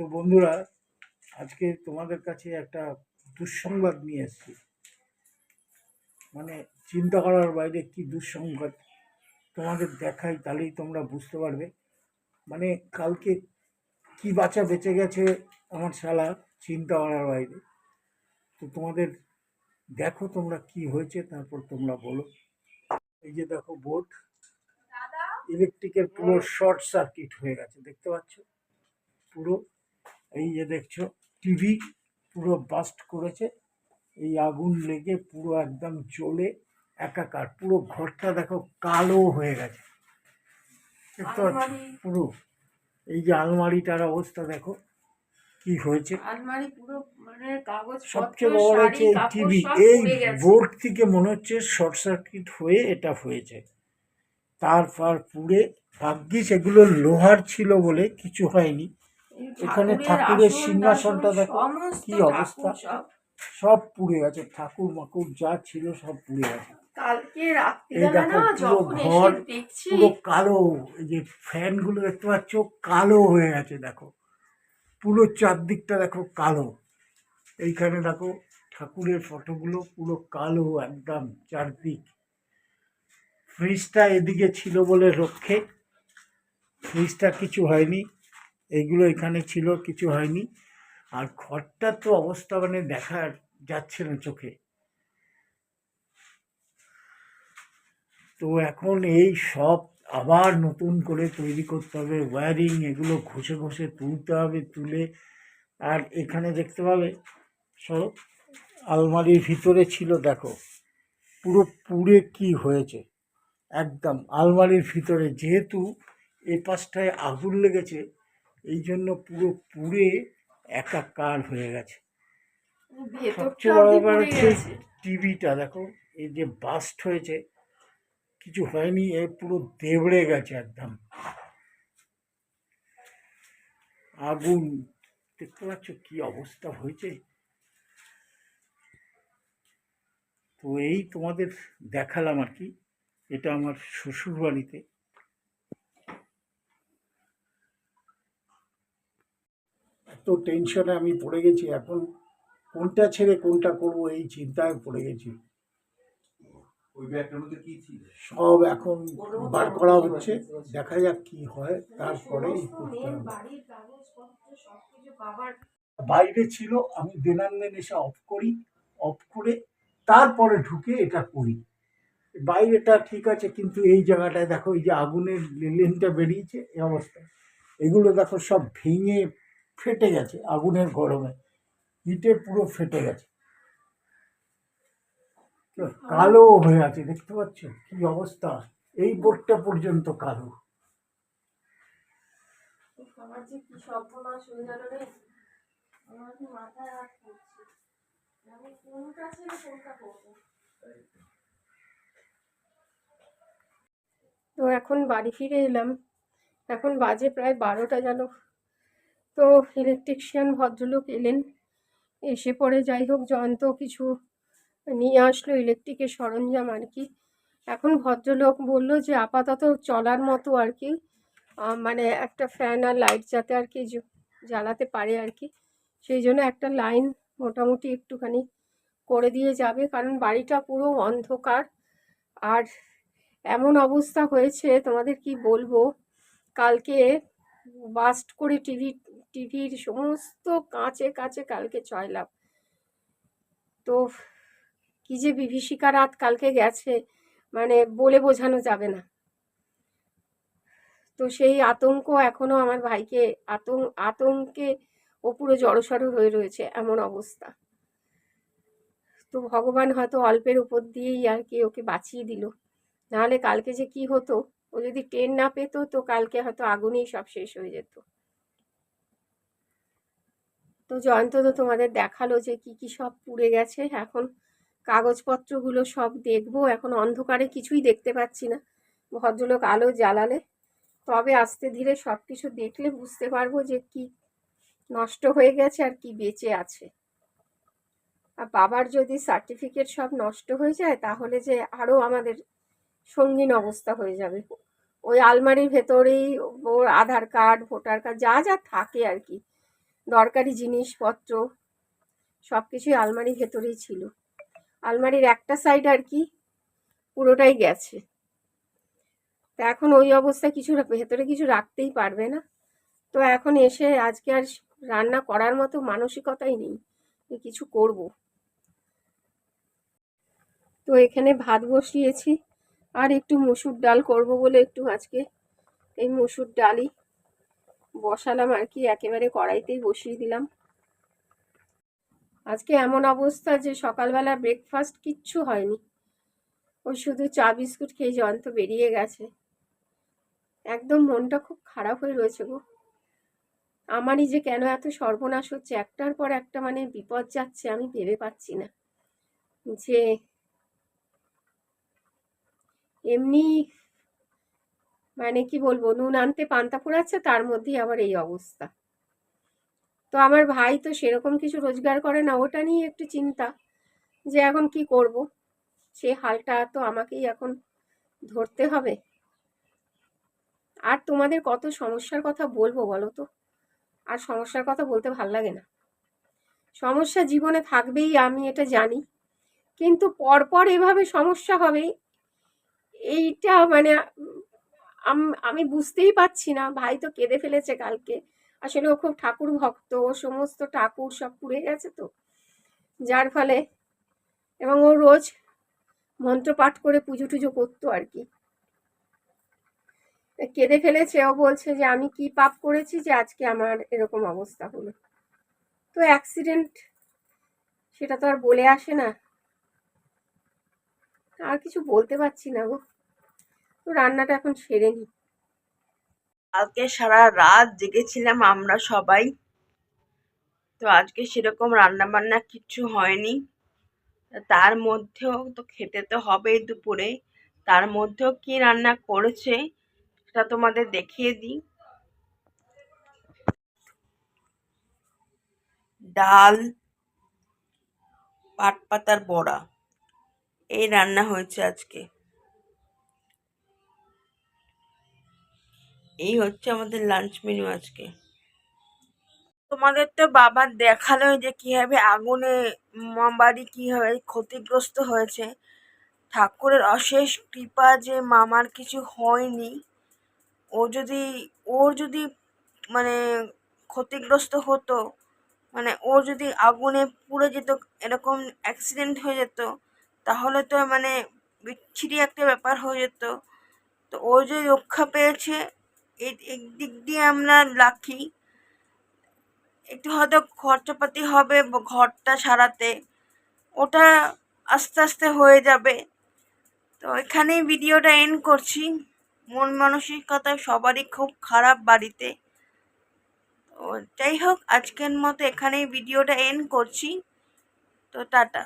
তো বন্ধুরা আজকে তোমাদের কাছে একটা দুঃসংবাদ নিয়ে এসেছি। মানে চিন্তা করার বাইরে কি দুঃসংবাদ? তোমাদের দেখাই তাহলেই তোমরা বুঝতে পারবে। মানে কালকে কি বাচ্চা বেঁচে গেছে আমার শালা চিন্তা করার বাইরে। তো তোমাদের দেখো তোমরা কি হয়েছে তারপর তোমরা বলো। এই যে দেখো বোর্ড ইলেকট্রিকের পুরো শর্ট সার্কিট হয়ে গেছে দেখতে পাচ্ছ? পুরো এই যে দেখছ টিভি পুরো বাস্ট করেছে। এই আগুন লেগে পুরো একদম জ্বলে একাকার পুরো ঘরটা দেখো কালো হয়ে গেছে। পুরো। এই যে আলমারিটার অবস্থা দেখো কি হয়েছে? আলমারি পুরো মানে কাগজ সবচেয়ে বড় হচ্ছে এই টিভি এই বোর্ড থেকে মনে হচ্ছে শর্ট সার্কিট হয়ে এটা হয়েছে। তারপর পুড়ে ভাগ্যিস এগুলো লোহার ছিল বলে কিছু হয়নি। এখানে ঠাকুরের সিংহাসনটা দেখো, কি অবস্থা। সব। পুড়ে গেছে ঠাকুর মাকুর যা ছিল সব পুড়ে গেছে। কালকে রাত্রিবেলা না যখন ঘর দেখছি পুরো কালো এই যে ফ্যানগুলো দেখতে পাচ্ছ কালো হয়ে গেছে দেখো। পুরো চারদিকটা দেখো কালো। এইখানে দেখো ঠাকুরের ফটোগুলো পুরো কালো একদম চারদিক। ফ্রিজটা এদিকে ছিল বলে রক্ষে ফ্রিজটা কিছু হয়নি। এইগুলো এখানে ছিল, কিছু হয়নি। আর ঘরটার তো অবস্থা মানে দেখা যাচ্ছে না চোখে। তো এখন এই সব আবার নতুন করে তৈরি করতে হবে, ওয়্যারিং এগুলো ঘষে ঘষে তুলতে হবে, তুলে। আর এখানে দেখতে পাবে, সব আলমারির ভিতরে ছিল, দেখো। পুরো পুড়ে কি হয়েছে, একদম আলমারির ভিতরে। যেহেতু এ পাশটায় আগুন লেগেছে এই জন্য পুরো পুড়ে একাকার হয়ে গেছে। সবচেয়ে বড় ব্যাপার হচ্ছে গেছে। টিভিটা দেখো এই যে বাস্ট হয়েছে কিছু হয়নি এ পুরো দেবড়ে গেছে একদম। আগুন দেখতে পাচ্ছ কি অবস্থা হয়েছে। তো এই তোমাদের দেখালাম আর কি এটা আমার শ্বশুর বাড়িতে এত টেনশনে আমি পড়ে গেছি এখন কোনটা ছেড়ে কোনটা করব এই চিন্তায় পড়ে গেছি। ওই ব্যাগটার মধ্যে কি ছিল? সব এখন বার করা হচ্ছে দেখা যাক কি হয় বাবার বাইরে ছিল আমি দেনান্দেন এসে অফ করি অফ করে তারপরে ঢুকে এটা করি। বাইরেটা ঠিক আছে কিন্তু এই জায়গাটায় দেখো এই যে আগুনের লেনটা বেরিয়েছে এই অবস্থা। এগুলো দেখো সব ভেঙে ফেটে গেছে আগুনের গরমে। হিটে পুরো ফেটে গেছে। কালো হয়ে আছে দেখতে পাচ্ছ কি অবস্থা? এই বোর্ডটা পর্যন্ত কালো। তো এখন বাড়ি ফিরে এলাম। এখন বাজে প্রায় বারোটা যেন। তো ইলেকট্রিশিয়ান ভদ্রলোক এলেন। এসে পরে যাই হোক জয়ন্ত কিছু নিয়ে আসলো ইলেকট্রিকের সরঞ্জাম আর কি। এখন ভদ্রলোক বলল যে, আপাতত চলার মতো আর কি মানে একটা ফ্যান আর লাইট যাতে আর কি জ্বালাতে পারে আর কি। সেই জন্য একটা লাইন মোটামুটি একটুখানি করে দিয়ে যাবে, কারণ বাড়িটা পুরো অন্ধকার। আর এমন অবস্থা হয়েছে, তোমাদের কি বলব, কালকে বাস্ট করে টিভি টিভির সমস্ত কাঁচে কাঁচে কালকে চয়লাম তো কি যে বিভীষিকা রাত কালকে গেছে মানে বলে বোঝানো যাবে না। তো সেই আতঙ্ক এখনও আমার ভাইকে আতঙ্ক আতঙ্কে ও পুরো জড়সড় হয়ে রয়েছে এমন অবস্থা। তো ভগবান হয়তো অল্পের উপর দিয়েই আর কি ওকে বাঁচিয়ে দিল। নাহলে কালকে যে কি হতো? ও যদি ট্রেন না পেতো, তো কালকে হয়তো আগুনেই সব শেষ হয়ে যেত। তো জয়ন্ত তো তোমাদের দেখাল যে কি কি সব পুড়ে গেছে, এখন কাগজপত্রগুলো সব দেখব, এখন অন্ধকারে কিছুই দেখতে পাচ্ছি না। ভদ্রলোক আলো জ্বালালে, তবে আস্তে ধীরে সব কিছু দেখলে বুঝতে পারব যে কি নষ্ট হয়ে গেছে আর কি বেঁচে আছে। আর বাবার যদি সার্টিফিকেট সব নষ্ট হয়ে যায়, তাহলে যে আরও আমাদের সঙ্গীন অবস্থা হয়ে যাবে। ওই আলমারির ভেতরেই ওর আধার কার্ড, ভোটার কার্ড, যা যা থাকে আর কি। দরকারি জিনিসপত্র সব কিছুই আলমারির ভেতরেই ছিল। আলমারির একটা সাইড আর কি পুরোটাই গেছে। তা এখন ওই অবস্থায় কিছু ভেতরে কিছু রাখতেই পারবে না। তো এখন এসে আজকে আর রান্না করার মতো মানসিকতাই নেই যে কিছু করব। তো এখানে ভাত বসিয়েছি। আর একটু মুসুর ডাল করব বলে একটু আজকে এই মুসুর ডালই বসালাম আর কি, একেবারে কড়াইতেই বসিয়ে দিলাম। আজকে এমন অবস্থা যে সকালবেলা ব্রেকফাস্ট কিচ্ছু হয়নি। ওই শুধু চা, বিস্কুট খেয়ে জয়ন্ত বেরিয়ে গেছে। একদম মনটা খুব খারাপ হয়ে রয়েছে গো। আমারই যে কেন এত সর্বনাশ হচ্ছে, একটার পর একটা মানে বিপদ যাচ্ছে আমি ভেবে পাচ্ছি না। যে এমনি মানে কি বলব, নুন আনতে পান্তা ফুরাচ্ছে, তার মধ্যেই আবার এই অবস্থা। তো আমার ভাই তো সেরকম কিছু রোজগার করে না, ওটা নিয়ে একটু চিন্তা যে এখন কি করব? সে হালটা তো আমাকেই এখন ধরতে হবে। আর তোমাদের কত সমস্যার কথা বলব বলো তো? আর সমস্যার কথা বলতে ভালো লাগে না। সমস্যা জীবনে থাকবেই, আমি এটা জানি। কিন্তু পরপর এভাবে সমস্যা হবে, এইটা মানে আম- বুঝতেই পারছি না, ভাই তো কেঁদে ফেলেছে কালকে। আসলে ও খুব ঠাকুর ভক্ত, ও সমস্ত ঠাকুর সব পুড়ে গেছে তো। যার ফলে, এবং ও রোজ মন্ত্র পাঠ করে পুজো টুজো করতো আর কি। কেঁদে ফেলেছে, ও বলছে যে, আমি কি পাপ করেছি যে আজকে আমার এরকম অবস্থা হলো? তো অ্যাক্সিডেন্ট সেটা তো আর বলে আসে না। আর কিছু বলতে পারছি না গো। রান্নাটা এখন সেরে নি। কালকে সারা রাত জেগেছিলাম আমরা সবাই। তো আজকে সেরকম রান্না বান্না কিচ্ছু হয়নি। তার মধ্যেও তো খেতে তো হবেই দুপুরে। তার মধ্যেও কি রান্না করেছে সেটা তোমাদের দেখিয়ে দিই। ডাল পাট পাতার বড়া, এই রান্না হয়েছে আজকে। এই হচ্ছে আমাদের লাঞ্চ মেনু আজকে। তোমাদের তো বাবা দেখাল যে কীভাবে আগুনে বাড়ি কীভাবে ক্ষতিগ্রস্ত হয়েছে। ঠাকুরের অশেষ কৃপা যে মামার কিছু হয়নি, ও যদি, ওর যদি মানে ক্ষতিগ্রস্ত হতো মানে ও যদি আগুনে পুড়ে যেত, এরকম অ্যাক্সিডেন্ট হয়ে যেত, তাহলে তো মানে বিচ্ছিরি একটা ব্যাপার হয়ে যেত। তো ও যে রক্ষা পেয়েছে এই দিক দিয়ে আমরা লাকি একটু হয়তো খরচাপাতি হবে ঘরটা সারাতে। ওটা আস্তে আস্তে হয়ে যাবে। তো এখানেই ভিডিওটা এন্ড করছি। মন মানসিকতা সবারই খুব খারাপ বাড়িতে। তো যাই হোক, আজকের মতো এখানেই ভিডিওটা এন্ড করছি। তো টাটা।